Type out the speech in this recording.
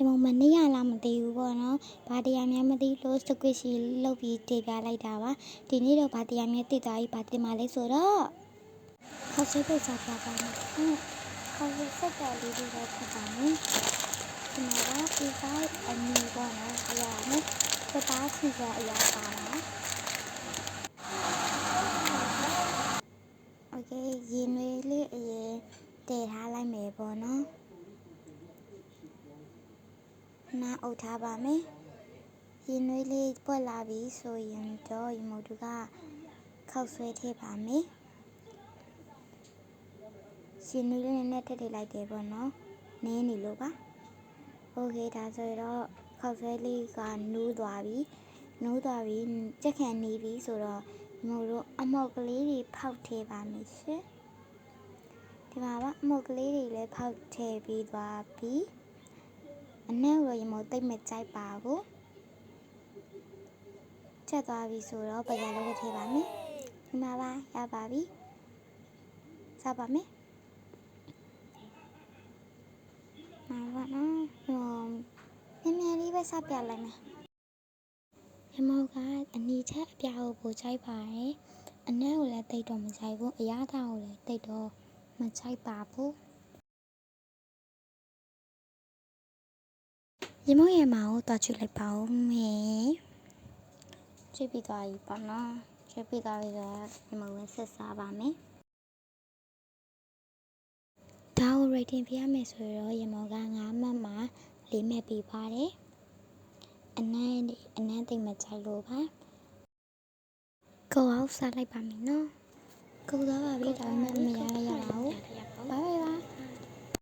ဒီမှာမနေ့ကလားမသိဘူးပေါ့နော်ဘာတရားများမသိလို့စကွစ်ရှီလုတ်ပြီးတင်ပြလိုက်တာပါဒီနေ့တော့ဘာတရားများတည်သွားပြီဘာတင်ပါလဲဆိုတော့ခေါက်ဆွဲပိတ်စားပြပါမယ်ဟုတ်ခေါက်ဆွဲစက်တော်လေးတွေပဲဖြစ်ပါမယ်ဒီမှာကဒီပိုင်းအမီပေါ့နော်အရာနဲ့စတားစီစအရာပါလား โอเคရင်ွေးလေးအရင်တည်ထားလိုက်မယ်ပေါ့နော် နှမ်းအုပ်ထားပါမယ်။ရင်နွေးလေးပွက်လာပြီဆိုရင်တော့ရမုတ်တူကခောက်ဆွဲထည့်ပါမယ်။ရှင်နွေးလေးနဲ့ထည့်ထည့်လိုက်တယ်ပေါ့နော်။နင်းနေလို့ပါ။ Okay ဒါဆိုတော့ခောက်ဆွဲလေးကနူးသွားပြီ။နူးသွားပြီကြက်ခံနေပြီဆိုတော့မို့လို့အမောက်ကလေးတွေဖောက်ထည့်ပါမယ်ရှင်။ဒီမှာပါအမုတ်ကလေးတွေလည်းဖောက်ထည့်ပြီးသွားပြီ။ အနက်ရောရမို့တိတ်မကြိုက်ပါဘူးချက်သွားပြီဆိုတော့ပကံလေးကိုထည့်ပါမယ်ဒီမှာပါရပါပြီစပါမယ်မှာပါနော်ဟိုမြင်မြန်လေးပဲစပြလိုက်မယ်ရမောကအနီချက်အပြာကိုပို့ချိုက်ပါတယ်။အနက်ကိုလည်းတိတ်တော့မချိုက်ဘူး။အရသာကိုလည်းတိတ်တော့မချိုက်ပါဘူး။ ရမောရဲ့မောင်ကိုတွားချွလိုက်ပါဦးမယ်။ချွပြီးသွားပြီပေါ့နော်။ချွပြီးသွားပြီတော့ရမောကိုဆက်စားပါမယ်။ဒါကို rating ပြရမယ်ဆိုတော့ရမောက9မှတ်မှာ4မှတ်ပေးပါတယ်။အနမ်းအနမ်းသိမ့်မကြိုက်လို့ပါကိုအောင်စားလိုက်ပါမယ်နော်ကိုသွားပါပြီဒါပေမဲ့မရ